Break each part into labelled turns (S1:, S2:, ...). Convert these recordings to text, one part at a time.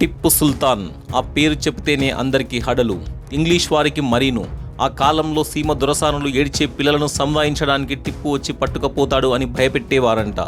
S1: టిప్పు సుల్తాన్. ఆ పేరు చెప్తేనే అందరికీ హడలు. ఇంగ్లీష్ వారికి మరీను. ఆ కాలంలో సీమ దురసానులు ఏడ్చే పిల్లలను సంవాయించడానికి టిప్పు వచ్చి పట్టుకపోతాడు అని భయపెట్టేవారంట.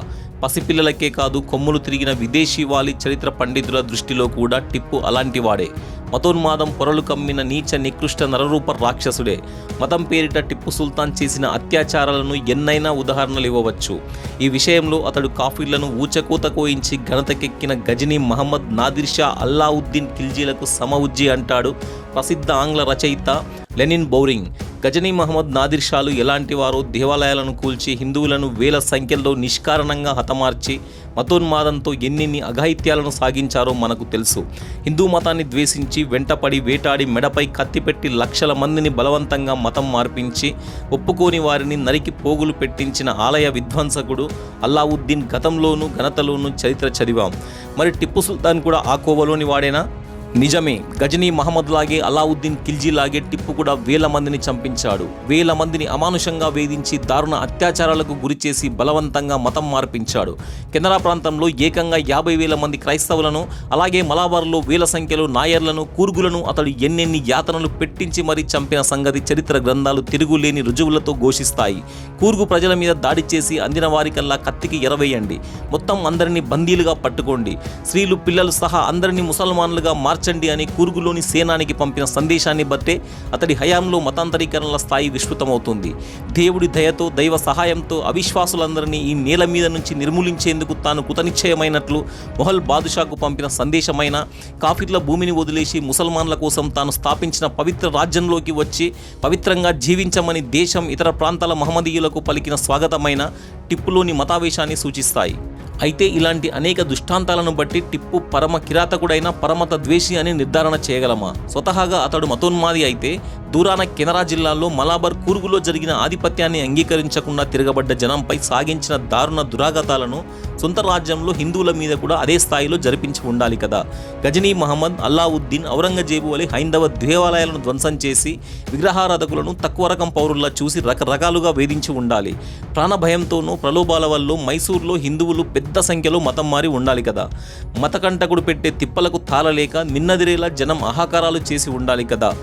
S1: పసిపిల్లలకే కాదు కొమ్ములు తిరిగిన విదేశీ వాలి చరిత్ర పండితుల దృష్టిలో కూడా టిప్పు అలాంటివాడే. మతోన్మాదం పొరలు కమ్మిన నీచ నికృష్ట నరరూప రాక్షసుడే. మతం పేరిట టిప్పు సుల్తాన్ చేసిన అత్యాచారాలను ఎన్నైనా ఉదాహరణలు ఇవ్వవచ్చు. ఈ విషయంలో అతడు కాఫీలను ఊచకూత కోయించి ఘనతకెక్కిన గజనీ మహమ్మద్ నాదిర్ షా అల్లావుద్దీన్ ఖిల్జీలకు సమవుజ్జి అంటాడు. ప్రసిద్ధ ఆంగ్ల రచయిత లెనిన్ బౌరింగ్ గజనీ మహమ్మద్ నాదిర్ షాలు ఎలాంటి వారో దేవాలయాలను కూల్చి హిందువులను వేల సంఖ్యలో నిష్కారణంగా హతమార్చి మతోన్మాదంతో ఎన్నిన్ని అఘాయిత్యాలను సాగించారో మనకు తెలుసు. హిందూ మతాన్ని ద్వేషించి వెంటపడి వేటాడి మెడపై కత్తిపెట్టి లక్షల మందిని బలవంతంగా మతం మార్పించి ఒప్పుకోని వారిని నరికి పోగులు పెట్టించిన ఆలయ విధ్వంసకుడు అల్లావుద్దీన్ గతంలోనూ ఘనతలోనూ చరిత్ర చదివాం. మరి టిప్పు సుల్తాన్ కూడా ఆ కోవలోని వాడేనా? నిజమే గజనీ మహమ్మద్ లాగే అలావుద్దీన్ ఖిల్జీ లాగే టిప్పు కూడా వేల మందిని చంపించాడు. వేల మందిని అమానుషంగా వేధించి దారుణ అత్యాచారాలకు గురిచేసి బలవంతంగా మతం మార్పించాడు. కెనరా ప్రాంతంలో ఏకంగా యాభై వేల మంది క్రైస్తవులను అలాగే మలాబార్లో వేల సంఖ్యలో నాయర్లను కూర్గులను అతడు ఎన్నెన్ని యాతనలు పెట్టించి మరీ చంపిన సంగతి చరిత్ర గ్రంథాలు తిరుగులేని రుజువులతో ఘోషిస్తాయి. కూర్గు ప్రజల మీద దాడి చేసి అందిన వారికల్లా కత్తికి ఎరవేయండి మొత్తం అందరినీ బందీలుగా పట్టుకోండి. స్త్రీలు పిల్లలు సహా అందరినీ ముసల్మాన్లుగా మార్చండి అని కూర్గులోని సేనానికి పంపిన సందేశాన్ని బట్టే అతడి హయాంలో మతాంతరీకరణల స్థాయి విస్తృతమవుతుంది. దేవుడి దయతో దైవ సహాయంతో అవిశ్వాసులందరినీ ఈ నేల మీద నుంచి నిర్మూలించేందుకు తాను కృతనిశ్చయమైనట్లు మొహల్ బాదుషాకు పంపిన సందేశమైన కాఫిర్ల భూమిని వదిలేసి ముసల్మాన్ల కోసం తాను స్థాపించిన పవిత్ర రాజ్యంలోకి వచ్చి పవిత్రంగా జీవించమని దేశం ఇతర ప్రాంతాల మహమ్మదీయులకు పలికిన స్వాగతమైన టిప్పులోని మతావేశాన్ని సూచిస్తాయి. అయితే ఇలాంటి అనేక దుష్టాంతాలను బట్టి టిప్పు పరమ కిరాతకుడైన పరమత ద్వేషి అని నిర్ధారణ చేయగలమా? స్వతహాగా అతడు మతోన్మాది అయితే దూరాన కెనరా జిల్లాలో మలాబర్ కూర్గులో జరిగిన ఆధిపత్యాన్ని అంగీకరించకుండా తిరగబడ్డ జనంపై సాగించిన దారుణ దురాగతాలను సొంత రాజ్యంలో హిందువుల మీద కూడా అదే స్థాయిలో జరిపించి ఉండాలి కదా. గజనీ మహమ్మద్ అల్లావుద్దీన్ ఔరంగజేబు వలె హైందవ దేవాలయాలను ధ్వంసం చేసి విగ్రహారాధకులను తక్కువ రకం పౌరుల్లా చూసి రకరకాలుగా వేధించి ఉండాలి. ప్రాణభయంతోనూ ప్రలోభాల వల్ల మైసూర్లో హిందువులు పెద్ద సంఖ్యలో మతం మారి ఉండాలి కదా. మతకంటకుడు పెట్టే తిప్పలకు తాళలేక నిన్నదిరేలా జనం ఆహాకారాలు చేసి ఉండాలి కదా.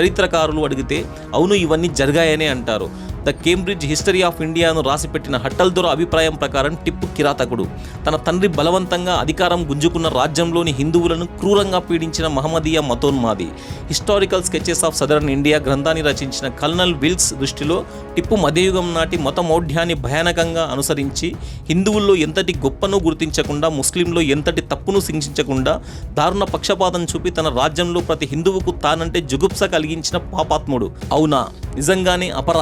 S1: చరిత్రకారులు అడిగితే అవును ఇవన్నీ జరిగాయనే అంటారు. ద కేంబ్రిడ్జ్ హిస్టరీ ఆఫ్ ఇండియాను రాసిపెట్టిన హట్టల్దొర అభిప్రాయం ప్రకారం టిప్పు కిరాతకుడు. తన తండ్రి బలవంతంగా అధికారం గుంజుకున్న రాజ్యంలోని హిందువులను క్రూరంగా పీడించిన మహమ్మదీయ మతోన్మాది. Historical sketches of southern India గ్రంథాన్ని రచించిన కల్నల్ విల్స్ దృష్టిలో టిప్పు మధ్యయుగం నాటి మతమౌఢ్యాన్ని భయానకంగా అనుసరించి హిందువుల్లో ఎంతటి గొప్పను గుర్తించకుండా ముస్లింలో ఎంతటి తప్పును శిక్షించకుండా దారుణ పక్షపాతం చూపి తన రాజ్యంలో ప్రతి హిందువుకు తానంటే జుగుప్స కలిగించిన పాపాత్ముడు. అవునా? నిజంగానే అపర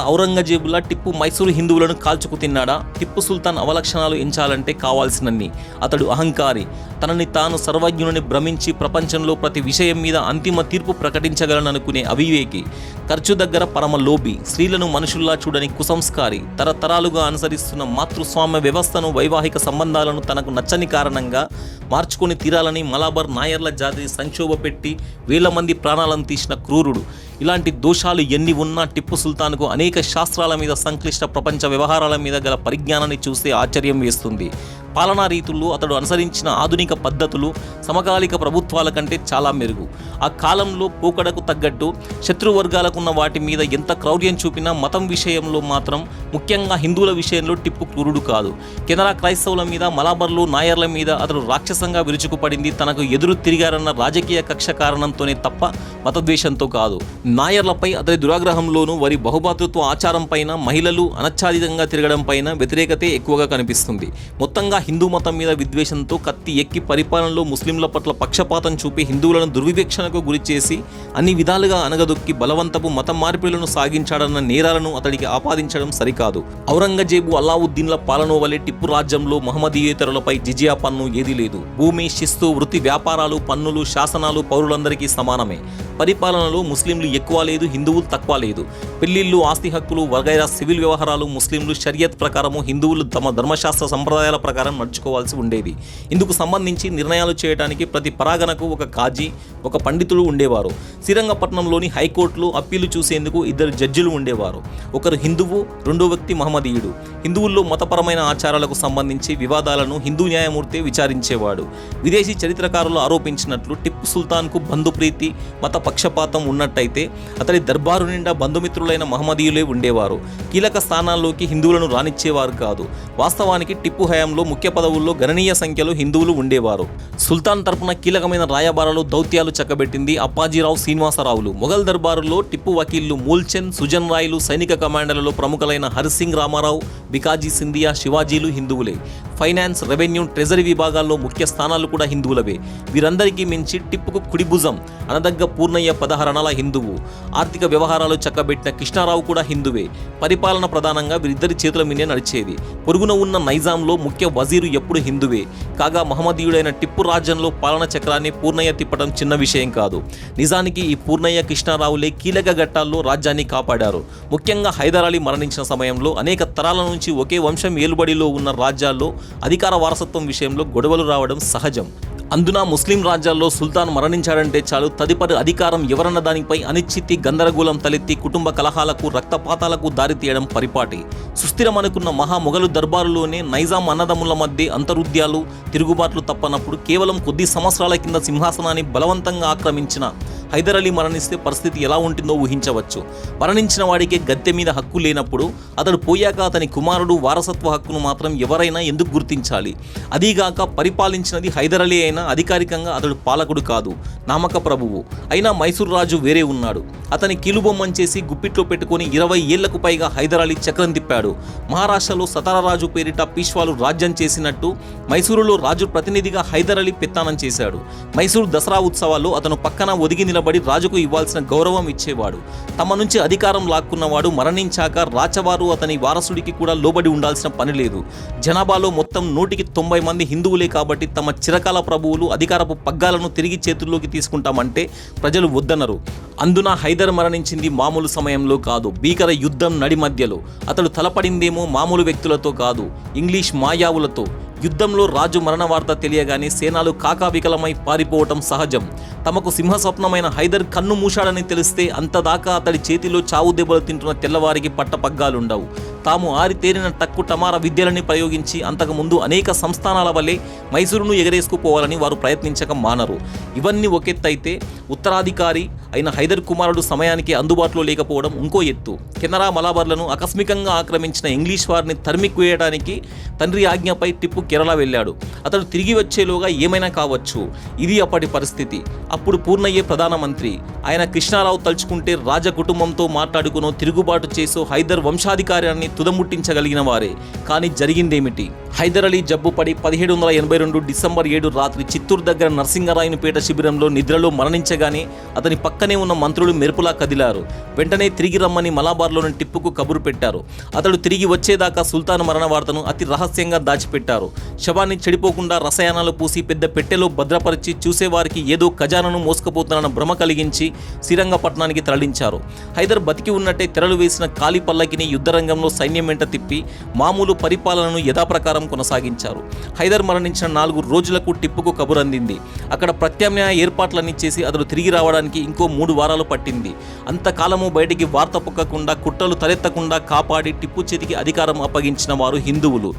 S1: ఔరంగజేబులా టిప్పు మైసూరు హిందువులను కాల్చుకు తిన్నాడా? టిప్పు సుల్తాన్ అవలక్షణాలు ఎంచాలంటే కావాల్సినన్ని. అతడు అహంకారి. తనని తాను సర్వజ్ఞుని భ్రమించి ప్రపంచంలో ప్రతి విషయం మీద అంతిమ తీర్పు ప్రకటించగలననుకునే అవివేకి. ఖర్చు దగ్గర పరమ లోబి స్త్రీలను మనుషుల్లా చూడని కుసంస్కారి. తరతరాలుగా అనుసరిస్తున్న మాతృస్వామ్య వ్యవస్థను వైవాహిక సంబంధాలను తనకు నచ్చని కారణంగా మార్చుకొని తీరాలని మలాబర్ నాయర్ల జాతి సంక్షోభ పెట్టి వేల మంది ప్రాణాలను తీసిన క్రూరుడు. ఇలాంటి దోషాలు ఎన్ని ఉన్నా టిప్పు సుల్తాన్కు అనేక శాస్త్రాల మీద సంక్లిష్ట ప్రపంచ వ్యవహారాల మీద గల పరిజ్ఞానాన్ని చూస్తే ఆశ్చర్యం వేస్తుంది. పాలనా రీతుల్లో అతడు అనుసరించిన ఆధునిక పద్ధతులు సమకాలిక ప్రభుత్వాల కంటే చాలా మెరుగు. ఆ కాలంలో పోకడకు తగ్గట్టు శత్రువర్గాలకున్న వాటి మీద ఎంత క్రౌర్యం చూపినా మతం విషయంలో మాత్రం ముఖ్యంగా హిందువుల విషయంలో టిప్పు క్రూరుడు కాదు. కెనరా క్రైస్తవుల మీద మలాబర్లు నాయర్ల మీద అతడు రాక్షసంగా విరుచుకుపడింది తనకు ఎదురు తిరిగారన్న రాజకీయ కక్ష కారణంతోనే తప్ప మతద్వేషంతో కాదు. నాయర్లపై అతడి దురాగ్రహంలోనూ వారి బహుభాతృత్వ ఆచారం పైన మహిళలు అనచ్ఛాదితంగా తిరగడం పైన వ్యతిరేకతే ఎక్కువగా కనిపిస్తుంది. మొత్తంగా హిందూ మతం మీద విద్వేషంతో కత్తి ఎక్కి పరిపాలనలో ముస్లింల పట్ల పక్షపాతం చూపి హిందువులను దుర్వివేక్షణకు గురి చేసి అన్ని విధాలుగా అనగదొక్కి బలవంతపు మత మార్పిడులను సాగించాడన్న నేరాలను అతడికి ఆపాదించడం సరికాదు. ఔరంగజేబు అల్లావుద్దీన్ల పాలన వలె టిప్పు రాజ్యంలో మహమ్మదీయేతరులపై జిజియా పన్ను ఏదీ లేదు. భూమి శిస్తు వృత్తి వ్యాపారాలు పన్నులు శాసనాలు పౌరులందరికీ సమానమే. పరిపాలనలో ముస్లింలు ఎక్కువ లేదు హిందువులు తక్కువ లేదు. పెళ్ళిళ్ళు ఆస్తి హక్కులు వగైరా సివిల్ వ్యవహారాలు ముస్లింలు షరియత్ ప్రకారము హిందువులు తమ ధర్మశాస్త్ర సంప్రదాయాల ప్రకారం ప్రకారం నడుచుకోవాల్సి ఉండేది. ఇందుకు సంబంధించి నిర్ణయాలు చేయడానికి ప్రతి పరాగణకు ఒక కాజీ ఒక పండితుడు ఉండేవారు. శ్రీరంగపట్నంలోని హైకోర్టులో అప్పీలు చూసేందుకు ఇద్దరు జడ్జిలు ఉండేవారు. ఒకరు హిందువు రెండో వ్యక్తి మహమ్మదీయుడు. హిందువుల్లో మతపరమైన ఆచారాలకు సంబంధించి వివాదాలను హిందూ న్యాయమూర్తి విచారించేవాడు. విదేశీ చరిత్రకారులు ఆరోపించినట్లు టిప్పు సుల్తాన్కు బంధుప్రీతి మత పక్షపాతం ఉన్నట్టయితే అతడి దర్బారు నిండా బంధుమిత్రులైన మహమ్మదీయులే ఉండేవారు. కీలక స్థానాల్లోకి హిందువులను రానిచ్చేవారు కాదు. వాస్తవానికి టిప్పు హయాంలో ముఖ్య పదవుల్లో గణనీయ సంఖ్యలో హిందువులు ఉండేవారు. సుల్తాన్ తరపున కీలకమైన రాయబారాలు దౌత్యాలు చక్కబెట్టింది అప్పాజీరావు శ్రీనివాసరావులు. మొఘల్ దర్బారులో టిప్పు వకీళ్ళు మూల్చంద్ సుజన్ రాయ్లు సైనిక కమాండర్లలో ప్రముఖులైన హరిసింగ్ రామారావు బికాజీ సింధియా శివాజీలు హిందువులే. ఫైనాన్స్ రెవెన్యూ ట్రెజరీ విభాగాల్లో ముఖ్య స్థానాలు కూడా హిందువులవే. వీరందరికీ మించి టిప్పుకు కుడిభుజం అనదగ్గ పూర్ణయ్య పదహరణాల హిందువు. ఆర్థిక వ్యవహారాలు చక్కబెట్టిన కృష్ణారావు కూడా హిందువే. పరిపాలన ప్రధానంగా వీరిద్దరి చేతుల మీదే నడిచేది. పొరుగున ఉన్న నైజాంలో ముఖ్య వజీరు ఎప్పుడు హిందువే. కాగా మహమ్మదీయుడైన టిప్పు రాజ్యంలో పాలన చక్రాన్ని పూర్ణయ్య తిప్పడం చిన్న విషయం కాదు. నిజానికి ఈ పూర్ణయ్య కృష్ణారావులే కీలక ఘట్టాల్లో రాజ్యాన్ని కాపాడారు. ముఖ్యంగా హైదర్ అలీ మరణించిన సమయంలో అనేక తరాల నుంచి ఒకే వంశం ఏలుబడిలో ఉన్న రాజ్యాల్లో అధికార వారసత్వం విషయంలో గొడవలు రావడం సహజం. అందున ముస్లిం రాజ్యాల్లో సుల్తాన్ మరణించాడంటే చాలు. తదుపరి అధికారం ఎవరన్న దానిపై అనిశ్చితి గందరగోళం తలెత్తి కుటుంబ కలహాలకు రక్తపాతాలకు దారితీయడం పరిపాటి. సుస్థిరమనుకున్న మహా మొఘలు దర్బారులోనే నైజాం అన్నదమ్ముల మధ్య అంతరుద్యాలు తిరుగుబాట్లు తప్పనప్పుడు కేవలం కొద్ది సంవత్సరాల కింద సింహాసనాన్ని బలవంతంగా ఆక్రమించిన హైదర్ అలీ మరణిస్తే పరిస్థితి ఎలా ఉంటుందో ఊహించవచ్చు. మరణించిన వాడికే గద్దె మీద హక్కు లేనప్పుడు అతడు పోయాక అతని కుమారుడు వారసత్వ హక్కును మాత్రం ఎవరైనా ఎందుకు గుర్తించాలి? అదీగాక పరిపాలించినది హైదర్ అలీ అయిన అధికారికంగా అతడు పాలకుడు కాదు నామక ప్రభువు. అయినా మైసూర్ రాజు వేరే ఉన్నాడు. అతని కీలుబొమ్మని చేసి గుప్పిట్లో పెట్టుకుని ఇరవై ఏళ్ళకు పైగా హైదర్ అలీ చక్రం తిప్పాడు. మహారాష్ట్రలో సతారరాజు పేరిట పీష్వాలు రాజ్యం చేసినట్టు మైసూరులో రాజు ప్రతినిధిగా హైదర్ అలీ పెత్తానం చేశాడు. మైసూరు దసరా ఉత్సవాల్లో అతను పక్కన ఒదిగి నిలబడి రాజుకు ఇవ్వాల్సిన గౌరవం ఇచ్చేవాడు. తమ నుంచి అధికారం లాక్కున్నవాడు మరణించాక రాచవారు అతని వారసుడికి కూడా లోబడి ఉండాల్సిన పని లేదు. జనాభాలో మొత్తం నూటికి తొంభై మంది హిందువులే కాబట్టి తమ చిరకాల ప్రభువులు అధికారపు పగ్గాలను తిరిగి చేతుల్లోకి తీసుకుంటామంటే ప్రజలు వద్దనరు. అందున హైదర్ మరణించింది మామూలు సమయంలో కాదు. భీకర యుద్ధం నడి మధ్యలో. అతడు తలపడిందేమో మామూలు వ్యక్తులతో కాదు ఇంగ్లీష్ మాయావులతో. యుద్ధంలో రాజు మరణ వార్త తెలియగానే సేనాలు కాకావికలమై పారిపోవటం సహజం. తమకు సింహస్వప్నమైన హైదర్ కన్ను మూశాడని తెలిస్తే అంతదాకా అతడి చేతిలో చావు దెబ్బలు తింటున్న తెల్లవారికి పట్టపగ్గాలుండవు తాము ఆరితేరిన టక్కు టమార విద్యలని ప్రయోగించి అంతకుముందు అనేక సంస్థానాల వల్లే మైసూరును ఎగరేసుకుపోవాలని వారు ప్రయత్నించక మానరు. ఇవన్నీ ఒకెత్తైతే ఉత్తరాధికారి అయిన హైదర్ కుమారుడు సమయానికి అందుబాటులో లేకపోవడం ఇంకో ఎత్తు. కెనరా మలాబర్లను ఆకస్మికంగా ఆక్రమించిన ఇంగ్లీష్ వారిని తరిమికి వేయడానికి తండ్రి ఆజ్ఞపై టిప్పు కేరళ వెళ్ళాడు. అతడు తిరిగి వచ్చేలోగా ఏమైనా కావచ్చు. ఇది అప్పటి పరిస్థితి. అప్పుడు పూర్ణయ్యే ప్రధానమంత్రి. ఆయన కృష్ణారావు తలుచుకుంటే రాజ కుటుంబంతో మాట్లాడుకునో తిరుగుబాటు చేసో హైదర్ వంశాధికారాన్ని తుదముట్టించగలిగిన వారే కానీ జరిగిందేమిటి? హైదర్ అలీ జబ్బుపడి పదిహేడు వందల ఎనభై రెండు డిసెంబర్ ఏడు రాత్రి చిత్తూరు దగ్గర నరసింగరాయనపేట శిబిరంలో నిద్రలో మరణించగానే అతని పక్కనే ఉన్న మంత్రులు మెరుపులా కదిలారు. వెంటనే తిరిగి రమ్మని మలాబార్లోని టిప్పుకు కబురు పెట్టారు. అతడు తిరిగి వచ్చేదాకా సుల్తాన్ మరణ వార్తను అతి రహస్యంగా దాచిపెట్టారు. శవాన్ని చెడిపోకుండా రసాయనాలు పూసి పెద్ద పెట్టెలో భద్రపరిచి చూసేవారికి ఏదో తనను మోసుకుపోతున్న భ్రమ కలిగించి శ్రీరంగపట్నానికి తరలించారు. హైదర్ బతికి ఉన్నట్టే తెరలు వేసిన కాలి పల్లకిని యుద్ధరంగంలో సైన్యం వెంట తిప్పి మామూలు పరిపాలనను యథాప్రకారం కొనసాగించారు. హైదర్ మరణించిన నాలుగు రోజులకు టిప్పుకు కబురు అందింది అక్కడ ప్రత్యామ్నాయ ఏర్పాట్లన్నీ చేసి అతడు తిరిగి రావడానికి ఇంకో మూడు వారాలు పట్టింది. అంతకాలము బయటికి వార్త పొక్కకుండా కుట్రలు తలెత్తకుండా కాపాడి టిప్పు చేతికి అధికారం అప్పగించిన వారు హిందువులు.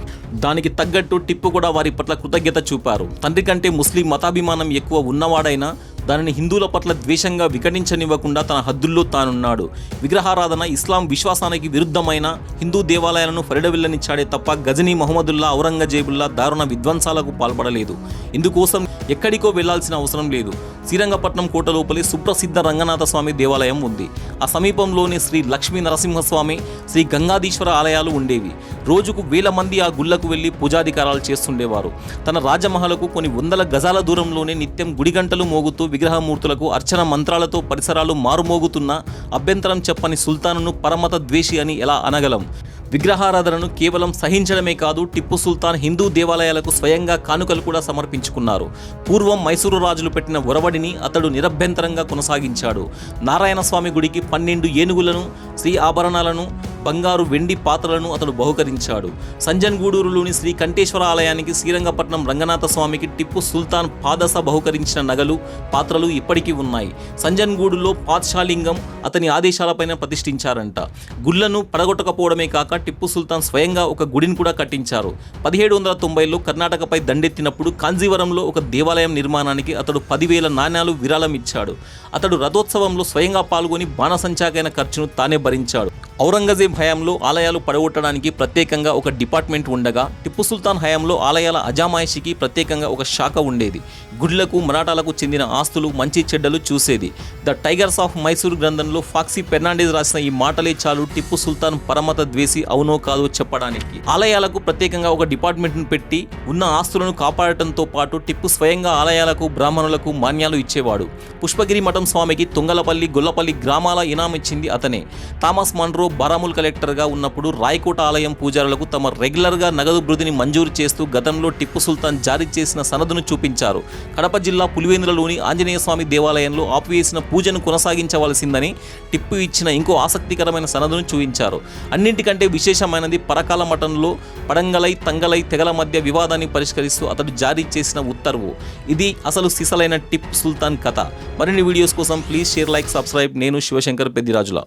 S1: దానికి తగ్గట్టు టిప్పు కూడా వారి పట్ల కృతజ్ఞత చూపారు. తండ్రి కంటే ముస్లిం మతాభిమానం ఎక్కువ ఉన్నవాడైనా దానిని హిందువుల పట్ల ద్వేషంగా వికటించనివ్వకుండా తన హద్దుల్లో తానున్నాడు. విగ్రహారాధన ఇస్లాం విశ్వాసానికి విరుద్ధమైన హిందూ దేవాలయాలను ఫరిడవిల్లనిచ్చాడే తప్ప గజనీ మహమ్మదుల్లా ఔరంగజేబుల్లా దారుణ విధ్వంసాలకు పాల్పడలేదు. ఇందుకోసం ఎక్కడికో వెళ్ళాల్సిన అవసరం లేదు. శ్రీరంగపట్నం కోట లోపలి సుప్రసిద్ధ రంగనాథ స్వామి దేవాలయం ఉంది. ఆ సమీపంలోనే శ్రీ లక్ష్మీ నరసింహస్వామి శ్రీ గంగాధీశ్వర ఆలయాలు ఉండేవి. రోజుకు వేల మంది ఆ గుళ్ళకు వెళ్ళి పూజాధికారాలు చేస్తుండేవారు. తన రాజమహలకు కొన్ని వందల గజాల దూరంలోనే నిత్యం గుడి గంటలు మోగుతూ విగ్రహమూర్తులకు అర్చన మంత్రాలతో పరిసరాలు మారుమోగుతున్న అభ్యంతరం చెప్పని సుల్తానును పరమత ద్వేషి అని ఎలా అనగలం? విగ్రహారాధనను కేవలం సహించడమే కాదు టిప్పు సుల్తాన్ హిందూ దేవాలయాలకు స్వయంగా కానుకలు కూడా సమర్పించుకున్నారు. పూర్వం మైసూరు రాజులు పెట్టిన ఒరవడిని అతడు నిరభ్యంతరంగా కొనసాగించాడు. నారాయణ స్వామి గుడికి పన్నెండు ఏనుగులను శ్రీ ఆభరణాలను బంగారు వెండి పాత్రలను అతడు బహుకరించాడు. సంజన్గూడూరులోని శ్రీ కంఠేశ్వర ఆలయానికి శ్రీరంగపట్నం రంగనాథ స్వామికి టిప్పు సుల్తాన్ పాదస బహుకరించిన నగలు పాత్రలు ఇప్పటికీ ఉన్నాయి. సంజన్గూడులో పాత్షాలింగం అతని ఆదేశాలపైన ప్రతిష్ఠించారంట. గుళ్ళను పడగొట్టకపోవడమే కాక టిప్పు సుల్తాన్ స్వయంగా ఒక గుడిని కూడా కట్టించారు. పదిహేడు వందల తొంభైలో కర్ణాటకపై దండెత్తినప్పుడు కాంజీవరంలో ఒక దేవాలయం నిర్మాణానికి అతడు పదివేల నాణ్యాలు విరాళం ఇచ్చాడు. అతడు రథోత్సవంలో స్వయంగా పాల్గొని బాణసంచాకైన ఖర్చును తానే భరించాడు. ఔరంగజేబ్ హయాంలో ఆలయాలు పడగొట్టడానికి ప్రత్యేకంగా ఒక డిపార్ట్మెంట్ ఉండగా టిప్పు సుల్తాన్ హయాంలో ఆలయాల అజామాయిషికి ప్రత్యేకంగా ఒక శాఖ ఉండేది. గుడ్లకు మరాఠాలకు చెందిన ఆస్తులు మంచి చెడ్డలు చూసేది. ద టైగర్స్ ఆఫ్ మైసూర్ గ్రంథంలో ఫాక్సీ ఫెర్నాండెస్ రాసిన ఈ మాటలే చాలు టిప్పు సుల్తాన్ పరమత ద్వేషి అవునో కాదో చెప్పడానికి. ఆలయాలకు ప్రత్యేకంగా ఒక డిపార్ట్మెంట్ను పెట్టి ఉన్న ఆస్తులను కాపాడటంతో పాటు టిప్పు స్వయంగా ఆలయాలకు బ్రాహ్మణులకు మాన్యాలు ఇచ్చేవాడు. పుష్పగిరి మఠం స్వామికి తుంగలపల్లి గొల్లపల్లి గ్రామాల ఇనామిచ్చింది అతనే. థామస్ మన్రో బారాముల్ కలెక్టర్గా ఉన్నప్పుడు రాయకోట ఆలయం పూజారులకు తమ రెగ్యులర్గా నగదు బృదిని మంజూరు చేస్తూ గతంలో టిప్పు సుల్తాన్ జారీ చేసిన సనదును చూపించారు. కడప జిల్లా పులివెందులలోని ఆంజనేయ స్వామి దేవాలయంలో ఆపివేసిన పూజను కొనసాగించవలసిందని టిప్పు ఇచ్చిన ఇంకో ఆసక్తికరమైన సనదును చూపించారు. అన్నింటికంటే విశేషమైనది పరకాల మఠంలో పడంగలై తంగలై తెగల మధ్య వివాదాన్ని పరిష్కరిస్తూ అతడు జారీ చేసిన ఉత్తర్వు. ఇది అసలు సిసలైన టిప్ సుల్తాన్ కథ. మరిన్ని వీడియోస్ కోసం ప్లీజ్ షేర్ లైక్ సబ్స్క్రైబ్. నేను శివశంకర్ పెద్దిరాజుల.